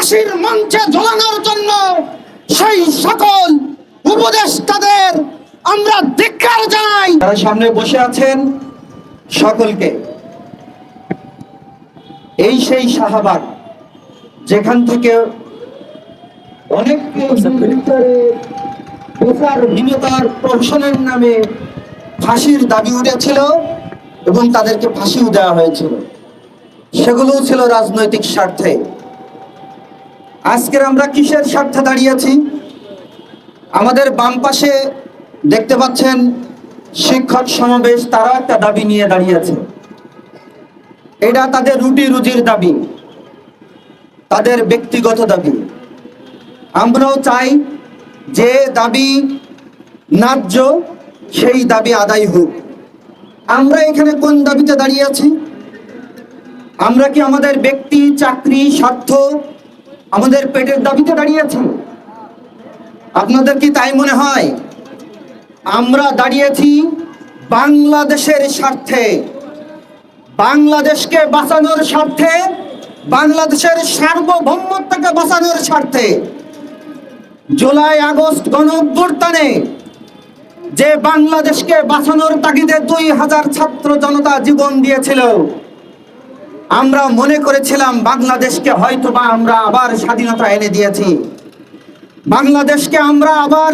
ফাঁসির মঞ্চে ঝোলানোর জন্য সেই সকল উপদেষ্টাদের আমরা ধিক্কার জানাই। যারা সামনে বসে আছেন সকলকে, এই সেই শাহবাগ, যেখান থেকে অনেক বিচারহীনতার প্রহসনের নামে ফাঁসির দাবি উঠেছিল এবং তাদেরকে ফাঁসিও দেওয়া হয়েছিল। সেগুলো ছিল রাজনৈতিক স্বার্থে। আজকের আমরা কিসের স্বার্থে দাঁড়িয়েছি আমাদের বাম পাশে দেখতে পাচ্ছেন শিক্ষক সমাবেশ তারা একটা দাবি নিয়ে দাঁড়িয়েছে এটা তাদের রুটি রুজির দাবি, তাদের ব্যক্তিগত দাবি। আমরাও চাই যে দাবি ন্যায্য, সেই দাবি আদায় হোক। আমরা এখানে কোন দাবিতে দাঁড়িয়ে আছি? আমরা কি আমাদের ব্যক্তি, চাকরি, স্বার্থ আমাদের পেটের দাবিতে দাঁড়িয়ে আছি। আপনাদের কি তাই মনে হয়? আমরা দাঁড়িয়েছি বাংলাদেশের স্বার্থে। বাংলাদেশকে বাঁচানোর স্বার্থে, বাংলাদেশের সার্বভৌমত্বকে বাঁচানোর স্বার্থে। জুলাই আগস্ট গণ অভ্যুত্থানে যে বাংলাদেশকে বাঁচানোর তাগিদে দুই হাজার ছাত্র জনতা জীবন দিয়েছিল আমরা মনে করেছিলাম বাংলাদেশকে হয়তো বা আমরা আবার স্বাধীনতা এনে দিয়েছি। বাংলাদেশকে আমরা আবার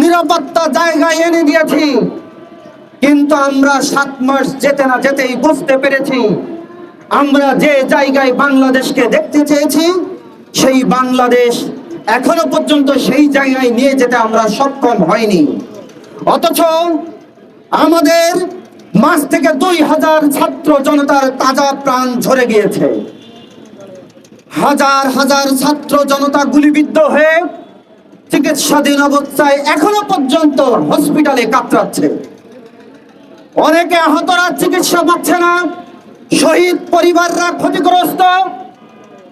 নিরাপত্তা জায়গায় এনে দিয়েছি। কিন্তু আমরা সাত মাস যেতে না যেতেই বুঝতে পেরেছি, আমরা যে জায়গায় বাংলাদেশকে দেখতে চেয়েছি, সেই বাংলাদেশ এখনও পর্যন্ত সেই জায়গায় নিয়ে যেতে আমরা সক্ষম হয়নি। অথচ আমাদের মাস থেকে দুই হাজার ছাত্র জনতার তাজা প্রাণ ঝরে গিয়েছে। হাজার হাজার ছাত্র জনতা গুলিবিদ্ধ হয়ে চিকিৎসাধীন অবস্থায় এখনও পর্যন্ত হসপিটালে কাতরাচ্ছে। অনেকে আহতরা চিকিৎসা পাচ্ছে না। শহীদ পরিবাররা ক্ষতিগ্রস্ত।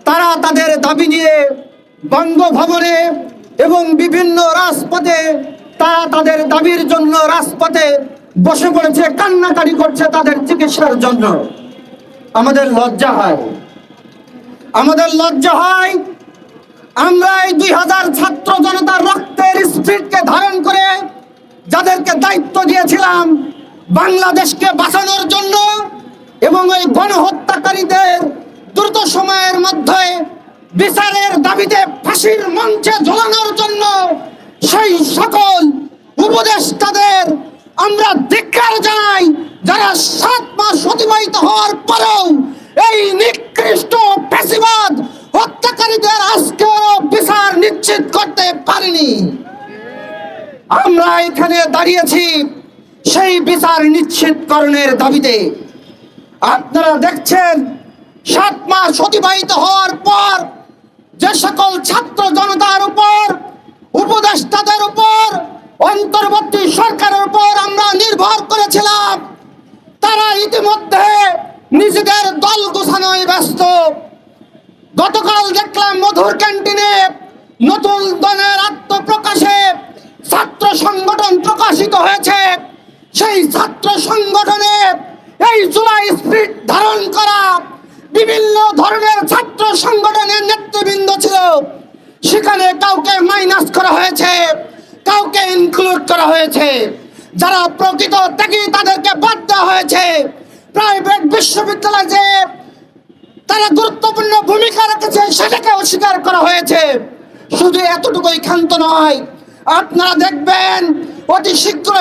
তারা তাদের দাবি নিয়ে বঙ্গভবনে এবং বিভিন্ন রাজপথে তারা তাদের দাবির জন্য রাজপথে বসে পড়েছে কান্নাকারি করছে তাদের চিকিৎসার জন্য। আমাদের লজ্জা হয়। আমাদের লজ্জা হয়, আমরা এই দুই হাজার ছাত্র জনতার রক্তের স্পিডকে ধারণ করে যাদেরকে দায়িত্ব দিয়েছিলাম, বাংলাদেশকে বাঁচানোর জন্য এবং ওই গণহত্যাকারীদের দ্রুত সময়ের মধ্যে বিচারের দাবিতে ফাঁসির মঞ্চে ঝোলানোর জন্য সেই সকল উপদেষ্টাদের আমরা ধিক্কার জানাই, যারা সাত মাস অতিবাহিত হওয়ার পরেও এই নিকৃষ্ট ফ্যাসিবাদ হত্যাকারীদের আজকেও বিচার নিশ্চিত করতে পারেনি। আমরা এখানে দাঁড়িয়েছি সেই বিচার নিশ্চিতকরণের দাবিতে। আপনারা দেখছেন, সাত মাস অতিবাহিত হওয়ার পর যে সকল ছাত্র জনতার উপর, উপদেষ্টাদের উপর অন্তর্বর্তী সরকারের উপর আমরা নির্ভর করেছিলাম। তারা ইতিমধ্যে নিজেদের দল গোছানোয় ব্যস্ত। গতকাল দেখলাম মধুর ক্যান্টিনে নতুন দলের আত্মপ্রকাশে ছাত্র সংগঠন প্রকাশিত হয়েছে। সেই ছাত্র সংগঠনে এই জুলাই স্পিরিট ধারণ করা বিভিন্ন ধরনের ছাত্র সংগঠনের নেতৃবৃন্দ ছিল। সেখানে কাউকে মাইনাস করা হয়েছে। কাউকে ইনক্লুড করা হয়েছে? যারা প্রকৃত ত্যাগী তাদেরকে বাদ দেওয়া হয়েছে। প্রাইভেট বিশ্ববিদ্যালয় যে তারা গুরুত্বপূর্ণ ভূমিকা রেখেছে, সেটাকে অস্বীকার করা হয়েছে। শুধু এতটুকুই ক্ষান্ত নয়, আপনারা দেখবেন অতি শীঘ্র